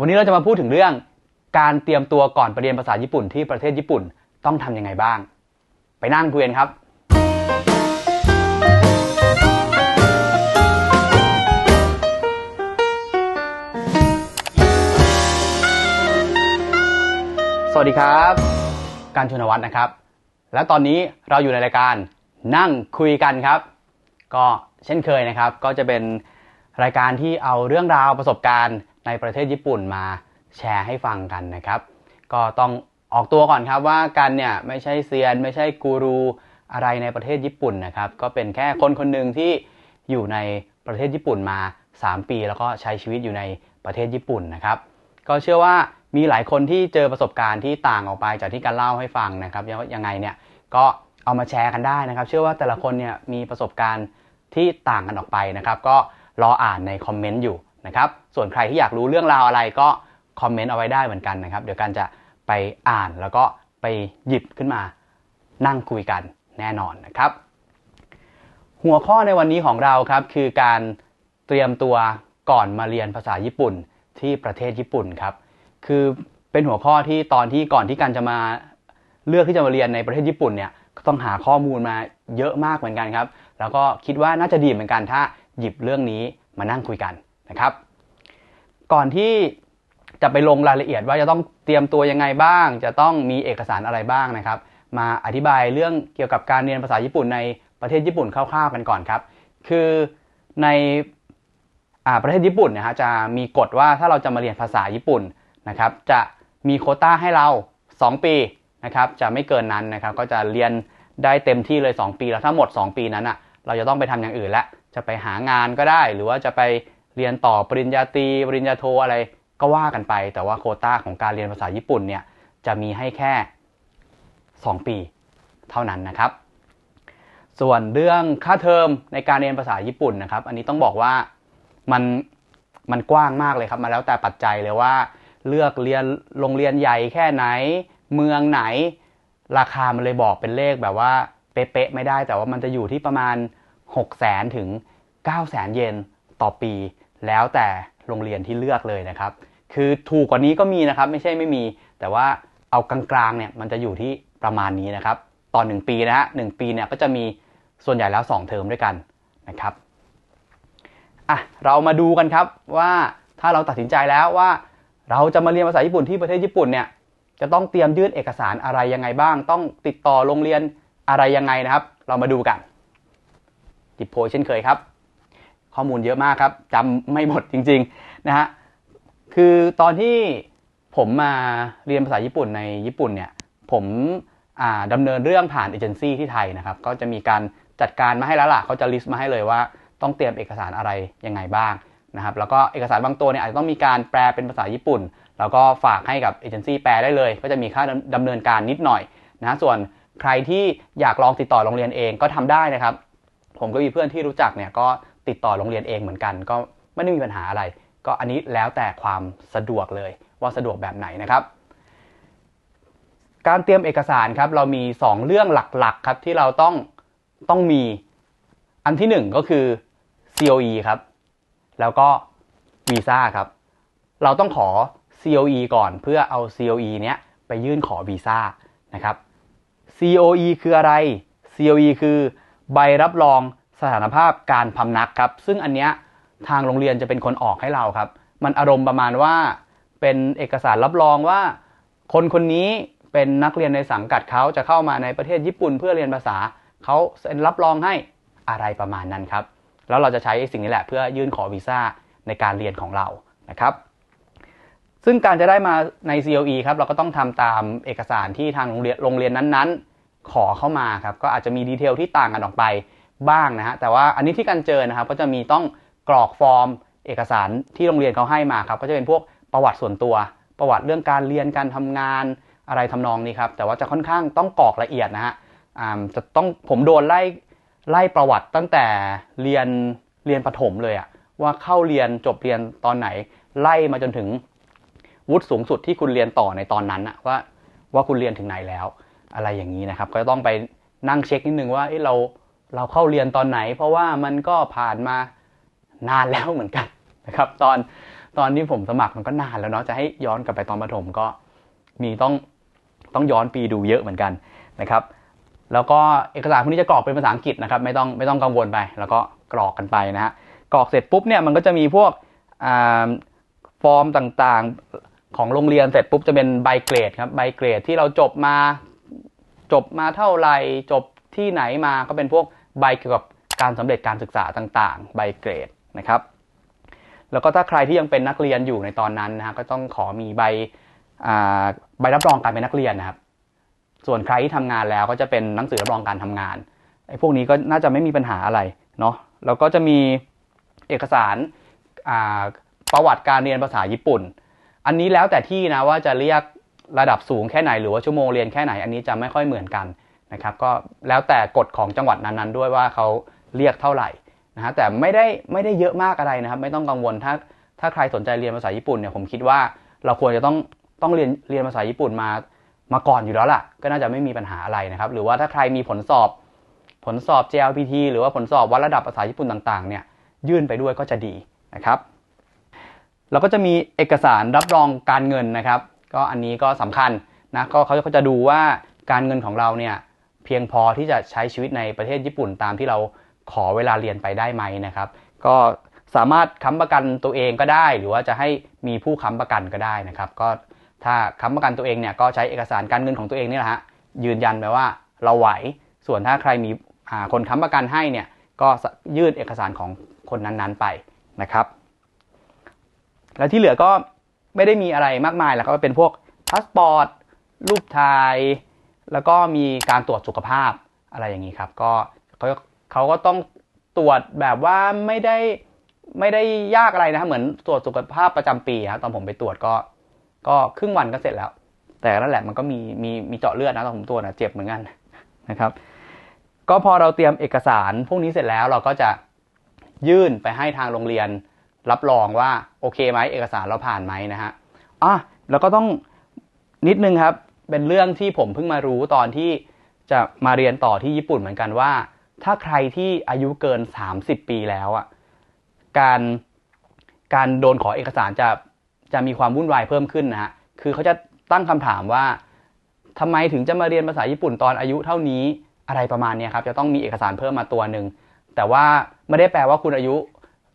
วันนี้เราจะมาพูดถึงเรื่องการเตรียมตัวก่อนไปเรียนภาษาญี่ปุ่นที่ประเทศญี่ปุ่นต้องทำยังไงบ้าง ไปนั่งคุยกันครับ สวัสดีครับ การชนวัฒน์นะครับ และตอนนี้เราอยู่ในรายการนั่งคุยกันครับ ก็เช่นเคยนะครับ ก็จะเป็นรายการที่เอาเรื่องราวประสบการณ์ ในประเทศญี่ปุ่นมาแชร์ให้ฟังกันนะครับ ก็ต้องออกตัวก่อนครับว่ากันเนี่ยไม่ใช่เซียน ไม่ใช่กูรูอะไรในประเทศญี่ปุ่นนะครับ ก็เป็นแค่คนคนหนึ่งที่อยู่ในประเทศญี่ปุ่นมา 3 ปี แล้วก็ใช้ชีวิตอยู่ในประเทศญี่ปุ่นนะครับ ก็เชื่อว่ามีหลายคนที่เจอประสบการณ์ที่ต่างออกไปจากที่การเล่าให้ฟังนะครับยังไงเนี่ยก็เอามาแชร์กันได้นะครับ เชื่อว่าแต่ละคนเนี่ยมีประสบการณ์ที่ต่างกันออกไปนะครับ ก็รออ่านในคอมเมนต์อยู่ นะครับ ส่วนใครที่อยากรู้เรื่องราวอะไรก็คอมเมนต์เอาไว้ได้เหมือนกันนะครับ เดี๋ยวกันจะไปอ่านแล้วก็ไปหยิบขึ้นมานั่งคุยกันแน่นอนนะครับ หัวข้อในวันนี้ของเราครับคือการเตรียมตัวก่อนมาเรียนภาษาญี่ปุ่นที่ประเทศญี่ปุ่นครับ คือเป็นหัวข้อที่ตอนที่ก่อนที่กันจะมาเลือกที่จะมาเรียนในประเทศญี่ปุ่นเนี่ยก็ต้องหาข้อมูลมาเยอะมากเหมือนกันครับ แล้วก็คิดว่าน่าจะดีเหมือนกันถ้าหยิบเรื่องนี้มานั่งคุยกัน นะครับ ก่อนที่จะไปลงรายละเอียดว่าจะต้องเตรียมตัวยังไงบ้าง จะต้องมีเอกสารอะไรบ้างนะครับ มาอธิบายเรื่องเกี่ยวกับการเรียนภาษาญี่ปุ่นในประเทศญี่ปุ่นคร่าวๆกันก่อนครับ คือในประเทศญี่ปุ่นนะฮะจะมีกฎว่าถ้าเราจะมาเรียนภาษาญี่ปุ่นนะครับ จะมีโคต้าให้เรา 2 ปีนะครับ จะไม่เกินนั้นนะครับ ก็จะเรียนได้เต็มที่เลย 2 ปีแล้วถ้าหมด 2 ปีนั้นอะเราจะต้องไปทำอย่างอื่นแล้วจะไปหางานก็ได้ หรือว่าจะไป เรียนต่อปริญญาตรีปริญญาโทอะไรก็ว่ากันไป แต่ว่าโคต้าของการเรียนภาษาญี่ปุ่นเนี่ยจะมีให้แค่ 2 ปีเท่านั้นนะครับ ส่วนเรื่องค่าเทอมในการเรียนภาษาญี่ปุ่นนะครับ อันนี้ต้องบอกว่ามันมันกว้างมากเลยครับมาแล้วแต่ปัจจัยเลยว่า เลือกเรียนโรงเรียนใหญ่แค่ไหน เมืองไหน ราคามันเลยบอกเป็นเลขแบบว่าเป๊ะๆไม่ได้ แต่ว่ามันจะอยู่ที่ประมาณ 6 0 0 0 0ถึง9 0 0 0 0 เยนต่อปี แล้วแต่โรงเรียนที่เลือกเลยนะครับ คือถูกกว่านี้ก็มีนะครับ ไม่ใช่ไม่มี แต่ว่าเอากลางๆเนี่ยมันจะอยู่ที่ประมาณนี้นะครับตอน1ปีนะฮะหปีเนี่ยก็จะมีส่วนใหญ่แล้ว 2 เทอมด้วยกันนะครับอะเรามาดูกันครับว่าถ้าเราตัดสินใจแล้วว่า เราจะมาเรียนภาษาญี่ปุ่นที่ประเทศญี่ปุ่นเนี่ยจะต้องเตรียมยื่นเอกสารอะไรยังไงบ้าง ต้องติดต่อโรงเรียนอะไรยังไงนะครับ เรามาดูกันจิบโพยเช่นเคยครับ ข้อมูลเยอะมากครับจำไม่หมดจริงๆนะฮะคือตอนที่ผมมาเรียนภาษาญี่ปุ่นในญี่ปุ่นเนี่ยผมดำเนินเรื่องผ่านเอเจนซี่ที่ไทยนะครับ ก็จะมีการจัดการมาให้แล้วล่ะเขาจะลิสต์มาให้เลยว่าต้องเตรียมเอกสารอะไรยังไงบ้างนะครับแล้วก็เอกสารบางตัวเนี่ยอาจจะต้องมีการแปลเป็นภาษาญี่ปุ่น แล้วก็ฝากให้กับเอเจนซี่แปลได้เลย ก็จะมีค่าดำเนินการนิดหน่อยนะส่วนใครที่อยากลองติดต่อโรงเรียนเองก็ทำได้นะครับ ผมก็มีเพื่อนที่รู้จักเนี่ยก็ ติดต่อโรงเรียนเองเหมือนกัน ก็ไม่ได้มีปัญหาอะไร ก็อันนี้แล้วแต่ความสะดวกเลยว่าสะดวกแบบไหนนะครับ การเตรียมเอกสารครับเรามี 2 เรื่องหลักๆครับที่เราต้องต้องมีอันที่ 1 ก็คือ COE ครับ แล้วก็วีซ่าครับ เราต้องขอ COE ก่อนเพื่อเอา COE เนี้ยไปยื่นขอวีซ่านะครับ COE คืออะไร COE คือใบรับรอง สถานภาพการพำนักครับ ซึ่งอันเนี้ยทางโรงเรียนจะเป็นคนออกให้เราครับ มันอารมณ์ประมาณว่าเป็นเอกสารรับรองว่า คนคนนี้เป็นนักเรียนในสังกัดเขาจะเข้ามาในประเทศญี่ปุ่นเพื่อเรียนภาษาเขาเซ็นรับรองให้อะไรประมาณนั้นครับ แล้วเราจะใช้สิ่งนี้แหละเพื่อยื่นขอวีซ่าในการเรียนของเรานะครับ ซึ่งการจะได้มาใน COE ครับเราก็ต้องทำตามเอกสารที่ทางโรงเรียนโรงเรียนนั้นๆ ขอเข้ามาครับก็อาจจะมีดีเทลที่ต่างกันออกไป บ้างนะฮะแต่ว่าอันนี้ที่การเจอนะครับก็จะมีต้องกรอกฟอร์มเอกสารที่โรงเรียนเขาให้มาครับก็จะเป็นพวกประวัติส่วนตัว ประวัติเรื่องการเรียนการทำงานอะไรทำนองนี้ครับแต่ว่าจะค่อนข้างต้องกรอกละเอียดนะฮะจะต้องผมโดนไล่ไล่ประวัติตั้งแต่เรียนเรียนประถมเลยอะว่าเข้าเรียนจบเรียนตอนไหน ไล่มาจนถึงวุฒิสูงสุดที่คุณเรียนต่อในตอนนั้นอะว่าว่าคุณเรียนถึงไหนแล้ว อะไรอย่างนี้นะครับ ก็ต้องไปนั่งเช็คนิดนึงว่าเรา เราเข้าเรียนตอนไหน เพราะว่ามันก็ผ่านมานานแล้วเหมือนกันนะครับ ตอนตอนที่ผมสมัครมันก็นานแล้วเนาะจะให้ย้อนกลับไปตอนประถมก็มีต้องต้องย้อนปีดูเยอะเหมือนกันนะครับ แล้วก็เอกสารพวกนี้จะกรอกเป็นภาษาอังกฤษนะครับ ไม่ต้องไม่ต้องกังวลไป แล้วก็กรอกกันไปนะฮะกรอกเสร็จปุ๊บเนี่ยมันก็จะมีพวกฟอร์มต่างๆของโรงเรียนเสร็จปุ๊บจะเป็นใบเกรดครับใบเกรดที่เราจบมาจบมาเท่าไหร่จบที่ไหนมาก็เป็นพวก ใบเกี่ยวกับการสำเร็จการศึกษาต่างๆ ใบเกรดนะครับ แล้วก็ถ้าใครที่ยังเป็นนักเรียนอยู่ในตอนนั้นนะฮะก็ต้องขอมีใบใบรับรองการเป็นนักเรียนนะครับ ส่วนใครที่ทำงานแล้วก็จะเป็นหนังสือรับรองการทำงานไอ้พวกนี้ก็น่าจะไม่มีปัญหาอะไรเนาะแล้วก็จะมีเอกสารประวัติการเรียนภาษาญี่ปุ่น อันนี้แล้วแต่ที่นะว่าจะเรียกระดับสูงแค่ไหนหรือว่าชั่วโมงเรียนแค่ไหนอันนี้จะไม่ค่อยเหมือนกัน นะครับก็แล้วแต่กฎของจังหวัดนั้นๆ ด้วยว่าเขาเรียกเท่าไหร่นะฮะแต่ไม่ได้ไม่ได้เยอะมากอะไรนะครับ ไม่ต้องกังวลถ้าถ้าใครสนใจเรียนภาษาญี่ปุ่นเนี่ยผมคิดว่าเราควรจะต้องต้องเรียนเรียนภาษาญี่ปุ่นมามาก่อนอยู่แล้วล่ะ ก็น่าจะไม่มีปัญหาอะไรนะครับ หรือว่าถ้าใครมีผลสอบผลสอบ JLPT หรือว่าผลสอบวัดระดับภาษาญี่ปุ่นต่างๆเนี่ยยื่นไปด้วยก็จะดีนะครับแล้วก็จะมีเอกสารรับรองการเงินนะครับ ก็อันนี้ก็สำคัญนะก็เขาจะดูว่าการเงินของเราเนี่ย เพียงพอที่จะใช้ชีวิตในประเทศญี่ปุ่นตามที่เราขอเวลาเรียนไปได้ไหมนะครับ ก็สามารถค้ำประกันตัวเองก็ได้ หรือว่าจะให้มีผู้ค้ำประกันก็ได้นะครับ ก็ถ้าค้ำประกันตัวเองเนี่ยก็ใช้เอกสารการเงินของตัวเองนี่แหละฮะยืนยันไปว่าเราไหว ส่วนถ้าใครมีคนค้ำประกันให้เนี่ยก็ยื่นเอกสารของคนนั้นๆไปนะครับ แล้วที่เหลือก็ไม่ได้มีอะไรมากมายแล้วก็เป็นพวกพาสปอร์ตรูปถ่าย แล้วก็มีการตรวจสุขภาพอะไรอย่างนี้ครับ ก็เขาเขาก็ต้องตรวจแบบว่าไม่ได้ไม่ได้ยากอะไรนะรเหมือนตรวจสุขภาพประจำปีครับตอนผมไปตรวจก็ ก็ครึ่งวันก็เสร็จแล้ว แต่นั่นแหละมันก็มีมีมีเจาะเลือดนะตอนผมตรวจนะเจ็บเหมือนกันนะครับ ก็พอเราเตรียมเอกสารพวกนี้เสร็จแล้วเราก็จะยื่นไปให้ทางโรงเรียน รับรองว่าโอเคไหมเอกสารเราผ่านไหมนะฮะอะแล้วก็ต้องนิดนึงครับ เป็นเรื่องที่ผมเพิ่งมารู้ตอนที่จะมาเรียนต่อที่ญี่ปุ่นเหมือนกันว่า ถ้าใครที่อายุเกิน 30 ปีแล้วอะการการโดนขอเอกสารจะจะมีความวุ่นวายเพิ่มขึ้นนะฮะคือเขาจะตั้งคำถามว่าทำไมถึงจะมาเรียนภาษาญี่ปุ่นตอนอายุเท่านี้อะไรประมาณนี้ครับจะต้องมีเอกสารเพิ่มมาตัวหนึ่งแต่ว่าไม่ได้แปลว่าคุณอายุ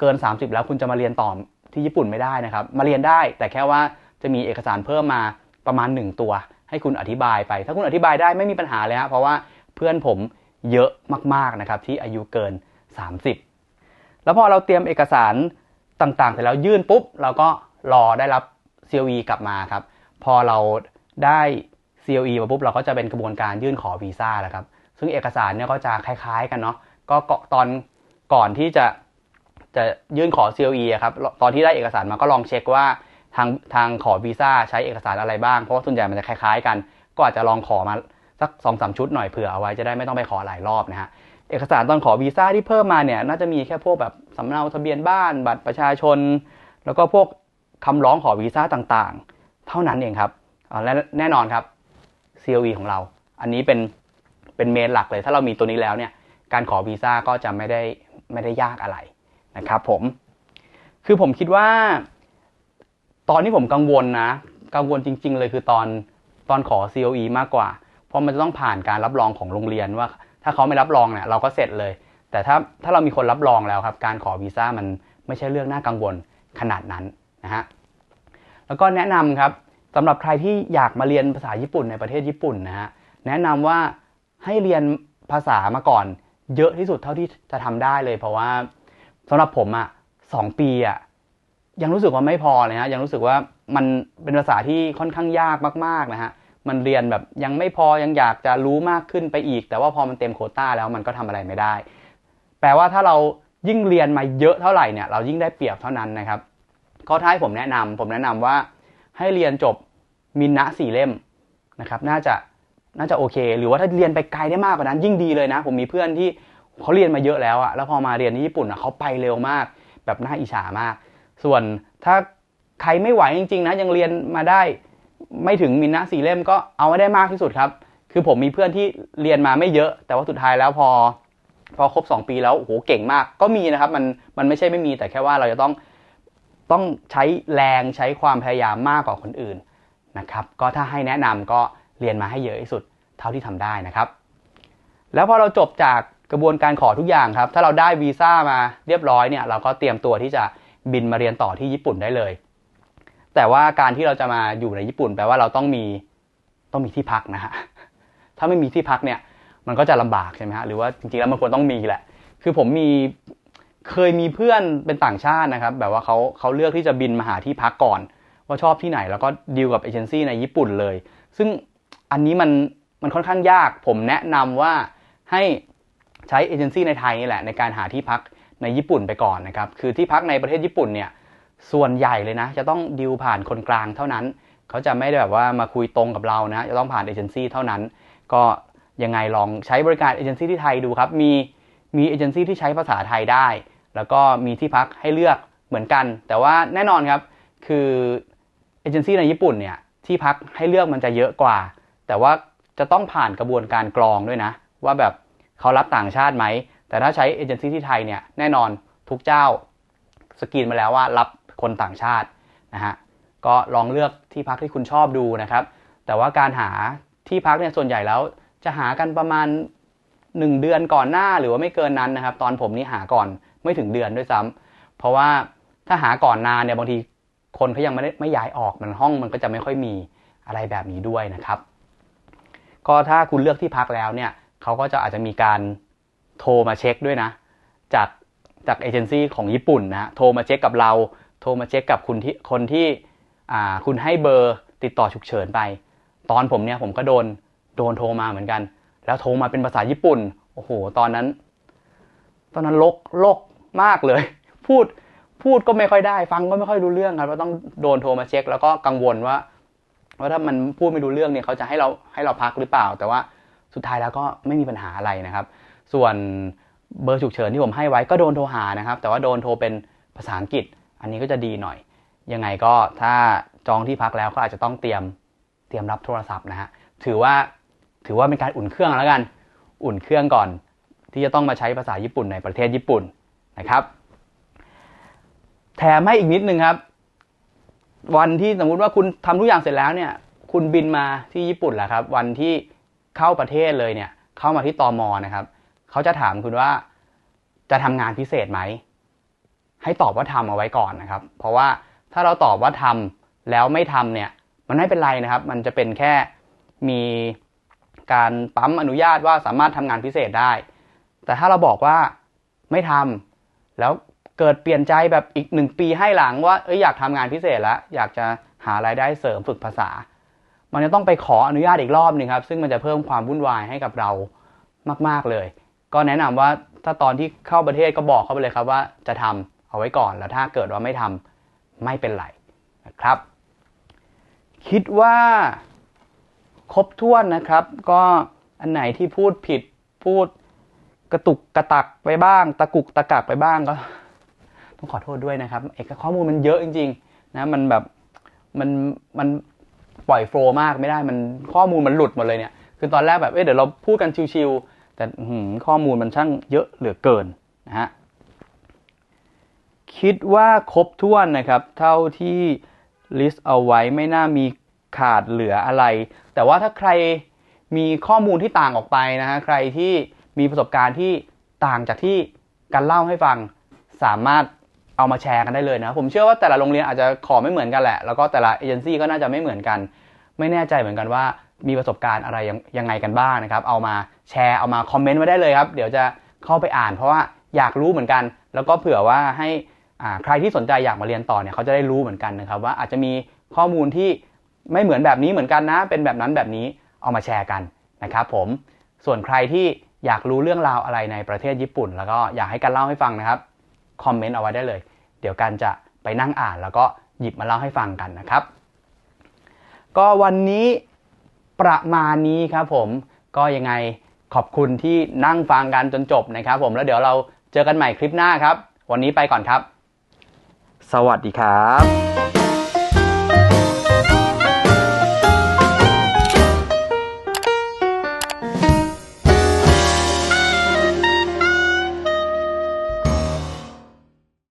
เกิน 30 แล้วคุณจะมาเรียนต่อที่ญี่ปุ่นไม่ได้นะครับ มาเรียนได้แต่แค่ว่าจะมีเอกสารเพิ่มมาประมาณ 1 ตัว ให้คุณอธิบายไป ถ้าคุณอธิบายได้ไม่มีปัญหาเลยฮะเพราะว่าเพื่อนผมเยอะมากๆนะครับที่อายุเกิน 30 แล้วพอเราเตรียมเอกสารต่างๆเสร็จแล้วยื่นปุ๊บ เราก็รอได้รับ COE กลับมาครับ พอเราได้ COE มาปุ๊บเราก็จะเป็นกระบวนการยื่นขอวีซ่าแล้วครับ ซึ่งเอกสารเนี่ยก็จะคล้ายๆกันเนาะก็ตอนก่อนที่จะจะยื่นขอ COE ครับ ตอนที่ได้เอกสารมาก็ลองเช็คว่า ทางทางขอวีซ่าใช้เอกสารอะไรบ้าง เพราะว่าส่วนใหญ่มันจะคล้ายๆกัน ก็อาจจะลองขอมาสักสองสามชุดหน่อยเผื่อเอาไว้จะได้ไม่ต้องไปขอหลายรอบนะฮะเอกสารตอนขอวีซ่าที่เพิ่มมาเนี่ยน่าจะมีแค่พวกแบบสำเนาทะเบียนบ้าน บัตรประชาชน แล้วก็พวกคำร้องขอวีซ่าต่างๆ เท่านั้นเองครับและแน่นอนครับ COE ของเรา อันนี้เป็นเป็นเมนหลักเลย ถ้าเรามีตัวนี้แล้วเนี่ยการขอวีซ่าก็จะไม่ได้ไม่ได้ยากอะไรนะครับผมคือผมคิดว่า ตอนที่ผมกังวลนะ กังวลจริง ๆ เลยคือตอนตอนขอ COE มากกว่า เพราะมันจะต้องผ่านการรับรองของโรงเรียนว่า ถ้าเขาไม่รับรองเนี่ยเราก็เสร็จเลย แต่ถ้าถ้าเรามีคนรับรองแล้วครับ การขอวีซ่ามันไม่ใช่เรื่องน่ากังวลขนาดนั้นนะฮะแล้วก็แนะนำครับสำหรับใครที่อยากมาเรียนภาษาญี่ปุ่นในประเทศญี่ปุ่นนะฮะแนะนำว่าให้เรียนภาษามาก่อน เยอะที่สุดเท่าที่จะทำได้เลย เพราะว่าสำหรับผมอะ่ะสองปีอะ่ะ ยังรู้สึกว่าไม่พอเลยฮะยังรู้สึกว่ามันเป็นภาษาที่ค่อนข้างยากมากๆนะฮะมันเรียนแบบยังไม่พอยังอยากจะรู้มากขึ้นไปอีก แต่ว่าพอมันเต็มโคต้าแล้วมันก็ทำอะไรไม่ได้ แปลว่าถ้าเรายิ่งเรียนมาเยอะเท่าไหร่เนี่ยเรายิ่งได้เปรียบเท่านั้นนะครับข้อท้ายผมแนะนำผมแนะนำว่าให้เรียนจบมินนะสี่เล่มนะครับ น่าจะน่าจะโอเค หรือว่าถ้าเรียนไปไกลได้มากกว่านั้น ยิ่งดีเลยนะ ผมมีเพื่อนที่เขาเรียนมาเยอะแล้วอะแล้วพอมาเรียนที่ญี่ปุ่นอะเขาไปเร็วมาก แบบน่าอิจฉามาก ส่วนถ้าใครไม่ไหวจริง ๆ นะ ยังเรียนมาได้ไม่ถึงมินนะสี่เล่มก็เอาไว้ได้มากที่สุดครับ คือผมมีเพื่อนที่เรียนมาไม่เยอะ แต่ว่าสุดท้ายแล้วพอ พอครบ 2 ปีแล้วโหเก่งมาก ก็มีนะครับ มันมันไม่ใช่ไม่มีแต่แค่ว่าเราจะต้องต้องใช้แรงใช้ความพยายามมากกว่าคนอื่นนะครับ ก็ถ้าให้แนะนำก็เรียนมาให้เยอะที่สุด เท่าที่ทำได้นะครับ แล้วพอเราจบจากกระบวนการขอทุกอย่างครับ ถ้าเราได้วีซ่ามาเรียบร้อยเนี่ย เราก็เตรียมตัวที่จะ บินมาเรียนต่อที่ญี่ปุ่นได้เลย แต่ว่าการที่เราจะมาอยู่ในญี่ปุ่น แปลว่าเราต้องมีต้องมีที่พักนะฮะถ้าไม่มีที่พักเนี่ย มันก็จะลำบากใช่ไหมฮะหรือว่าจริงๆแล้วมันควรต้องมีแหละ คือผมมีเคยมีเพื่อนเป็นต่างชาตินะครับ แบบว่าเขาเขาเลือกที่จะบินมาหาที่พักก่อน ว่าชอบที่ไหนแล้วก็ดีลกับเอเจนซี่ในญี่ปุ่นเลย ซึ่งอันนี้มันมันค่อนข้างยาก ผมแนะนำว่าให้ใช้เอเจนซี่ในไทยนี่แหละในการหาที่พัก ในญี่ปุ่นไปก่อนนะครับ คือที่พักในประเทศญี่ปุ่นเนี่ยส่วนใหญ่เลยนะ จะต้องดีลผ่านคนกลางเท่านั้น เขาจะไม่ได้แบบว่ามาคุยตรงกับเรานะ จะต้องผ่านเอเจนซี่เท่านั้น ก็ยังไงลองใช้บริการเอเจนซี่ที่ไทยดูครับ มีมีเอเจนซี่ที่ใช้ภาษาไทยได้ แล้วก็มีที่พักให้เลือกเหมือนกัน แต่ว่าแน่นอนครับ คือเอเจนซี่ในญี่ปุ่นเนี่ยที่พักให้เลือกมันจะเยอะกว่า แต่ว่าจะต้องผ่านกระบวนการกรองด้วยนะ ว่าแบบเขารับต่างชาติไหม แต่ถ้าใช้เอเจนซี่ที่ไทยเนี่ยแน่นอนทุกเจ้าสกรีนมาแล้วว่ารับคนต่างชาตินะฮะก็ลองเลือกที่พักที่คุณชอบดูนะครับ แต่ว่าการหาที่พักเนี่ยส่วนใหญ่แล้ว จะหากันประมาณ 1 เดือนก่อนหน้าหรือว่าไม่เกินนั้นนะครับ ตอนผมนี่หาก่อนไม่ถึงเดือนด้วยซ้ำเพราะว่าถ้าหาก่อนนานเนี่ยบางทีคนเขายังไม่ได้ไม่ย้ายออกมันห้องมันก็จะไม่ค่อยมีอะไรแบบนี้ด้วยนะครับ ก็ถ้าคุณเลือกที่พักแล้วเนี่ยเขาก็จะอาจจะมีการ โทรมาเช็คด้วยนะ จากจากเอเจนซี่ของญี่ปุ่นนะโทรมาเช็คกับเรา โทรมาเช็คกับคุณที่คนที่คุณให้เบอร์ติดต่อฉุกเฉินไป ตอนผมเนี่ยผมก็โดนโดนโทรมาเหมือนกัน แล้วโทรมาเป็นภาษาญี่ปุ่น โอ้โห ตอนนั้น ตอนนั้นลกลกมากเลย พูดพูดก็ไม่ค่อยได้ ฟังก็ไม่ค่อยรู้เรื่องครับก็ต้องโดนโทรมาเช็ค แล้วก็กังวลว่าว่าถ้ามันพูดไม่รู้เรื่องเนี่ยเขาจะให้เราให้เราพักหรือเปล่า แต่ว่าสุดท้ายแล้วก็ไม่มีปัญหาอะไรนะครับ ส่วนเบอร์ฉุกเฉินที่ผมให้ไว้ก็โดนโทรหานะครับ แต่ว่าโดนโทรเป็นภาษาอังกฤษ อันนี้ก็จะดีหน่อย ยังไงก็ถ้าจองที่พักแล้วก็อาจจะต้องเตรียมเตรียมรับโทรศัพท์นะฮะถือว่าถือว่าเป็นการอุ่นเครื่องแล้วกัน อุ่นเครื่องก่อน ที่จะต้องมาใช้ภาษาญี่ปุ่นในประเทศญี่ปุ่นนะครับ แถมให้อีกนิดนึงครับ วันที่สมมุติว่าคุณทำทุกอย่างเสร็จแล้วเนี่ย คุณบินมาที่ญี่ปุ่นแหละครับ วันที่เข้าประเทศเลยเนี่ย เข้ามาที่ตอมอนะครับ เขาจะถามคุณว่าจะทำงานพิเศษไหม ให้ตอบว่าทำเอาไว้ก่อนนะครับ เพราะว่าถ้าเราตอบว่าทำแล้วไม่ทำเนี่ย มันไม่เป็นไรนะครับ มันจะเป็นแค่มีการปั๊มอนุญาตว่าสามารถทำงานพิเศษได้ แต่ถ้าเราบอกว่าไม่ทำแล้วเกิดเปลี่ยนใจแบบอีกหนึ่งปีให้หลังว่าเอ้ยอยากทำงานพิเศษแล้ว อยากจะหารายได้เสริมฝึกภาษา มันจะต้องไปขออนุญาตอีกรอบหนึ่งครับ ซึ่งมันจะเพิ่มความวุ่นวายให้กับเรามาก ๆเลย ก็แนะนำว่าถ้าตอนที่เข้าประเทศก็บอกเขาไปเลยครับว่าจะทำเอาไว้ก่อนแล้วถ้าเกิดว่าไม่ทำไม่เป็นไรนะครับ คิดว่าครบถ้วนนะครับ ก็อันไหนที่พูดผิดพูดกระตุกกระตักไปบ้าง ตะกุกตะกักไปบ้างก็ ต้องขอโทษด้วยนะครับ เอกข้อมูลมันเยอะจริง ๆ นะมันแบบมันมันปล่อยโฟล์มากไม่ได้มันข้อมูลมันหลุดหมดเลยเนี่ยคือตอนแรกแบบเอ้ยเดี๋ยวเราพูดกันชิวๆ แต่ข้อมูลมันช่างเยอะเหลือเกินนะฮะคิดว่าครบถ้วนนะครับ เท่าที่ลิสต์เอาไว้ไม่น่ามีขาดเหลืออะไร แต่ว่าถ้าใครมีข้อมูลที่ต่างออกไปนะฮะใครที่มีประสบการณ์ที่ต่างจากที่การเล่าให้ฟังสามารถเอามาแชร์กันได้เลยนะ ผมเชื่อว่าแต่ละโรงเรียนอาจจะขอไม่เหมือนกันแหละ แล้วก็แต่ละเอเจนซี่ก็น่าจะไม่เหมือนกัน ไม่แน่ใจเหมือนกันว่ามีประสบการณ์อะไรยังยังไงกันบ้างนะครับ เอามาแชร์เอามาคอมเมนต์ไว้ได้เลยครับ เดี๋ยวจะเข้าไปอ่าน เพราะว่าอยากรู้เหมือนกัน แล้วก็เผื่อว่าให้ใครที่สนใจอยากมาเรียนต่อเนี่ยเขาจะได้รู้เหมือนกันนะครับ ว่าอาจจะมีข้อมูลที่ไม่เหมือนแบบนี้เหมือนกันนะ เป็นแบบนั้นแบบนี้เอามาแชร์กันนะครับ ผมส่วนใครที่อยากรู้เรื่องราวอะไรในประเทศญี่ปุ่น แล้วก็อยากให้กันเล่าให้ฟังนะครับคอมเมนต์เอาไว้ได้เลย เดี๋ยวกันจะไปนั่งอ่านแล้วก็หยิบมาเล่าให้ฟังกันนะครับ ก็วันนี้ประมาณนี้ครับผมก็ยังไงขอบคุณที่นั่งฟังกันจนจบนะครับ ผมแล้วเดี๋ยวเราเจอกันใหม่คลิปหน้าครับ วันนี้ไปก่อนครับ สวัสดีครับ